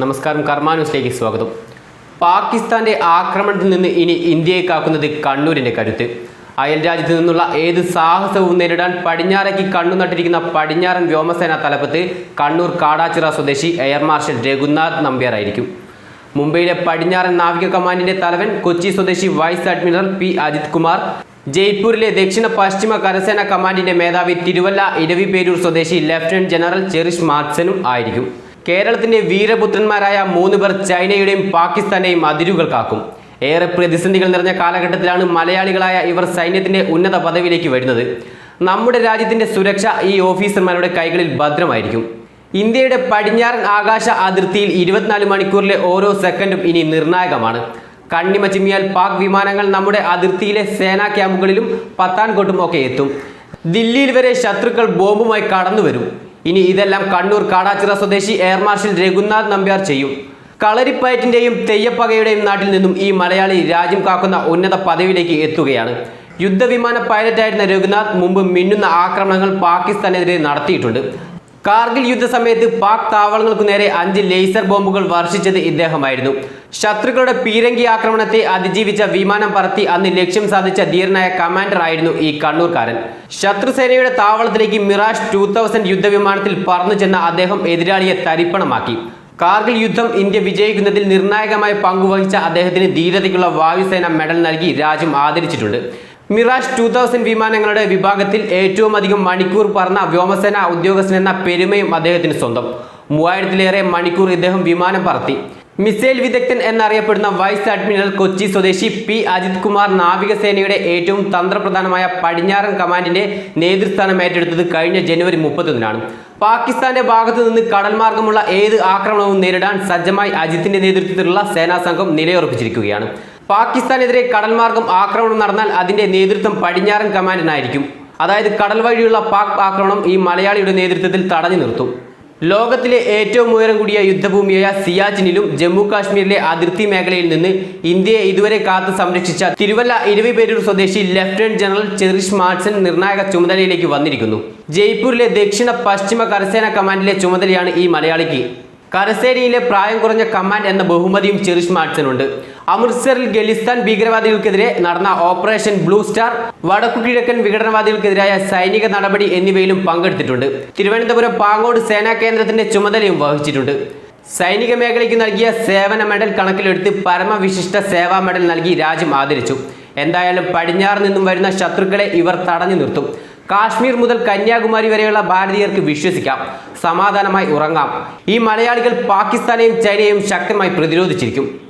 നമസ്കാരം കർമ്മ ന്യൂസിലേക്ക് സ്വാഗതം. പാകിസ്ഥാന്റെ ആക്രമണത്തിൽ നിന്ന് ഇനി ഇന്ത്യയെ കാക്കുന്നത് കണ്ണൂരിന്റെ കരുത്ത്. അയൽ രാജ്യത്ത് നിന്നുള്ള ഏത് സാഹസവും നേരിടാൻ പടിഞ്ഞാറേക്ക് കണ്ണു നട്ടിരിക്കുന്ന പടിഞ്ഞാറൻ വ്യോമസേന തലപ്പത്ത് കണ്ണൂർ കാടാച്ചിറ സ്വദേശി എയർ മാർഷൽ രഘുനാഥ് നമ്പ്യാറായിരിക്കും. മുംബൈയിലെ പടിഞ്ഞാറൻ നാവിക കമാൻഡിന്റെ തലവൻ കൊച്ചി സ്വദേശി vice admiral P Ajith Kumar ജയ്പൂരിലെ ദക്ഷിണ പശ്ചിമ കരസേന കമാൻഡിന്റെ മേധാവി തിരുവല്ല ഇരവിപേരൂർ സ്വദേശി ലഫ്റ്റനന്റ് ജനറൽ ചെറിഷ് മാർസനും ആയിരിക്കും. കേരളത്തിന്റെ വീരപുത്രന്മാരായ മൂന്ന് പേർ ചൈനയുടെയും പാകിസ്ഥാന്റെയും അതിരുകൾ കാക്കും. ഏറെ പ്രതിസന്ധികൾ നിറഞ്ഞ കാലഘട്ടത്തിലാണ് മലയാളികളായ ഇവർ സൈന്യത്തിന്റെ ഉന്നത പദവിയിലേക്ക് വരുന്നത്. നമ്മുടെ രാജ്യത്തിന്റെ സുരക്ഷ ഈ ഓഫീസർമാരുടെ കൈകളിൽ ഭദ്രമായിരിക്കും. ഇന്ത്യയുടെ പടിഞ്ഞാറൻ ആകാശ അതിർത്തിയിൽ ഇരുപത്തിനാല് മണിക്കൂറിലെ ഓരോ സെക്കൻഡും ഇനി നിർണായകമാണ്. കണ്ണിമ ചിമ്മിയാൽ പാക് വിമാനങ്ങൾ നമ്മുടെ അതിർത്തിയിലെ സേനാ ക്യാമ്പുകളിലും പത്താൻകോട്ടും ഒക്കെ എത്തും. ദില്ലിയിൽ വരെ ശത്രുക്കൾ ബോംബുമായി കടന്നു വരും ഇനി ഇതെല്ലാം കണ്ണൂർ കാടാച്ചിറ സ്വദേശി എയർ മാർഷൽ രഘുനാഥ് നമ്പ്യാർ ചെയ്യും. കളരിപ്പയറ്റിന്റെയും തെയ്യപ്പകയുടെയും നാട്ടിൽ നിന്നും ഈ മലയാളി രാജ്യം കാക്കുന്ന ഉന്നത പദവിയിലേക്ക് എത്തുകയാണ്. യുദ്ധവിമാന പൈലറ്റായിരുന്ന രഘുനാഥ് മുമ്പ് മിന്നുന്ന ആക്രമണങ്ങൾ പാകിസ്ഥാനെതിരെ നടത്തിയിട്ടുണ്ട്. കാർഗിൽ യുദ്ധസമയത്ത് പാക് താവളങ്ങൾക്കു നേരെ അഞ്ച് ലേസർ ബോംബുകൾ വർഷിച്ചത് ഇദ്ദേഹമായിരുന്നു. ശത്രുക്കളുടെ പീരങ്കി ആക്രമണത്തെ അതിജീവിച്ച വിമാനം പറത്തി അന്ന് ലക്ഷ്യം സാധിച്ച ധീരനായ കമാൻഡർ ആയിരുന്നു ഈ കണ്ണൂർക്കാരൻ. ശത്രുസേനയുടെ താവളത്തിലേക്ക് മിറാഷ് ടൂ തൗസൻഡ് യുദ്ധവിമാനത്തിൽ പറന്നു ചെന്ന അദ്ദേഹം എതിരാളിയെ തരിപ്പണമാക്കി. കാർഗിൽ യുദ്ധം ഇന്ത്യ വിജയിക്കുന്നതിൽ നിർണായകമായ പങ്കുവഹിച്ച അദ്ദേഹത്തിന് ധീരതയ്ക്കുള്ള വായുസേന മെഡൽ നൽകി രാജ്യം ആദരിച്ചിട്ടുണ്ട്. മിറാഷ് ടു തൗസൻഡ് വിമാനങ്ങളുടെ വിഭാഗത്തിൽ ഏറ്റവും അധികം മണിക്കൂർ പറന്ന വ്യോമസേന ഉദ്യോഗസ്ഥൻ എന്ന പെരുമയും അദ്ദേഹത്തിന് സ്വന്തം. മൂവായിരത്തിലേറെ മണിക്കൂർ ഇദ്ദേഹം വിമാനം പറത്തി. മിസൈൽ വിദഗ്ധൻ എന്നറിയപ്പെടുന്ന വൈസ് അഡ്മിറൽ കൊച്ചി സ്വദേശി പി. അജിത് കുമാർ നാവികസേനയുടെ ഏറ്റവും തന്ത്രപ്രധാനമായ പടിഞ്ഞാറൻ കമാൻഡിന്റെ നേതൃസ്ഥാനം ഏറ്റെടുത്തത് കഴിഞ്ഞ ജനുവരി മുപ്പത്തൊന്നിനാണ്. പാകിസ്ഥാന്റെ ഭാഗത്തു നിന്ന് കടൽ മാർഗമുള്ള ഏത് ആക്രമണവും നേരിടാൻ സജ്ജമായി അജിത്തിന്റെ നേതൃത്വത്തിലുള്ള സേനാ സംഘം നിലയുറപ്പിച്ചിരിക്കുകയാണ്. പാകിസ്ഥാനെതിരെ കടൽ മാർഗം ആക്രമണം നടന്നാൽ അതിന്റെ നേതൃത്വം പടിഞ്ഞാറൻ കമാൻഡിനായിരിക്കും. അതായത് കടൽ വഴിയുള്ള പാക് ആക്രമണം ഈ മലയാളിയുടെ നേതൃത്വത്തിൽ തടഞ്ഞു നിർത്തും. ലോകത്തിലെ ഏറ്റവും ഉയരം കൂടിയ യുദ്ധഭൂമിയായ സിയാച്ചിനിലും ജമ്മു കാശ്മീരിലെ അതിർത്തി മേഖലയിൽ നിന്ന് ഇന്ത്യയെ ഇതുവരെ കാത്തു സംരക്ഷിച്ച തിരുവല്ല ഇരുവിപേരൂർ സ്വദേശി ലഫ്റ്റനന്റ് ജനറൽ ചെറിഷ് മാർട്സൺ നിർണായക ചുമതലയിലേക്ക് വന്നിരിക്കുന്നു. ജയ്പൂരിലെ ദക്ഷിണ പശ്ചിമ കരസേന കമാൻഡിലെ ചുമതലയാണ് ഈ മലയാളിക്ക്. കരസേനയിലെ പ്രായം കുറഞ്ഞ കമാൻഡ് എന്ന ബഹുമതിയും ചെറിഷ് മാർട്സനുണ്ട് അമൃത്സറിൽ ഖലിസ്ഥാൻ ഭീകരവാദികൾക്കെതിരെ നടന്ന ഓപ്പറേഷൻ ബ്ലൂ സ്റ്റാർ വടക്കു കിഴക്കൻ വിഘടനവാദികൾക്കെതിരായ സൈനിക നടപടി എന്നിവയിലും പങ്കെടുത്തിട്ടുണ്ട്. തിരുവനന്തപുരം പാങ്ങോട് സേനാ കേന്ദ്രത്തിന്റെ ചുമതലയും വഹിച്ചിട്ടുണ്ട്. സൈനിക മേഖലയ്ക്ക് നൽകിയ സേവന മെഡൽ കണക്കിലെടുത്ത് പരമവിശിഷ്ട സേവാ മെഡൽ നൽകി രാജ്യം ആദരിച്ചു. എന്തായാലും പടിഞ്ഞാറ് നിന്നും വരുന്ന ശത്രുക്കളെ ഇവർ തടഞ്ഞു നിർത്തും. കാശ്മീർ മുതൽ കന്യാകുമാരി വരെയുള്ള ഭാരതീയർക്ക് വിശ്വസിക്കാം. സമാധാനമായി ഉറങ്ങാം. ഈ മലയാളികൾ പാകിസ്ഥാനെയും ചൈനയെയും ശക്തമായി പ്രതിരോധിച്ചിരിക്കും.